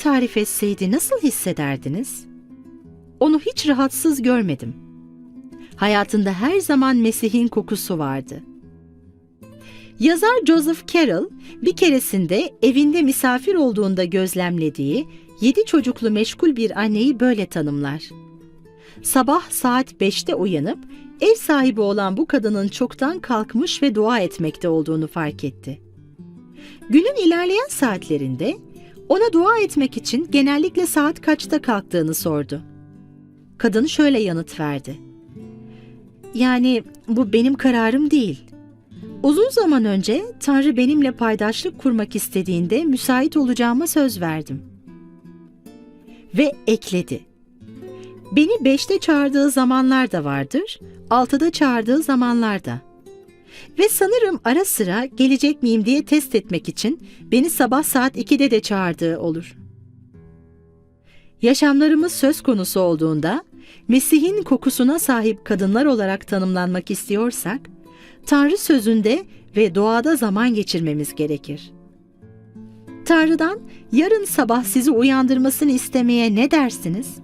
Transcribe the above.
tarif etseydi nasıl hissederdiniz? Onu hiç rahatsız görmedim. Hayatında her zaman Mesih'in kokusu vardı. Yazar Joseph Carroll bir keresinde evinde misafir olduğunda gözlemlediği yedi çocuklu meşgul bir anneyi böyle tanımlar. Sabah saat 5'te uyanıp ev sahibi olan bu kadının çoktan kalkmış ve dua etmekte olduğunu fark etti. Günün ilerleyen saatlerinde ona dua etmek için genellikle saat kaçta kalktığını sordu. Kadın şöyle yanıt verdi. Yani bu benim kararım değil. Uzun zaman önce Tanrı benimle paydaşlık kurmak istediğinde müsait olacağıma söz verdim. Ve ekledi. Beni beşte çağırdığı zamanlar da vardır, altıda çağırdığı zamanlar da. Ve sanırım ara sıra gelecek miyim diye test etmek için beni sabah saat 2'de de çağırdığı olur. Yaşamlarımız söz konusu olduğunda Mesih'in kokusuna sahip kadınlar olarak tanımlanmak istiyorsak, Tanrı sözünde ve doğada zaman geçirmemiz gerekir. Tanrı'dan yarın sabah sizi uyandırmasını istemeye ne dersiniz?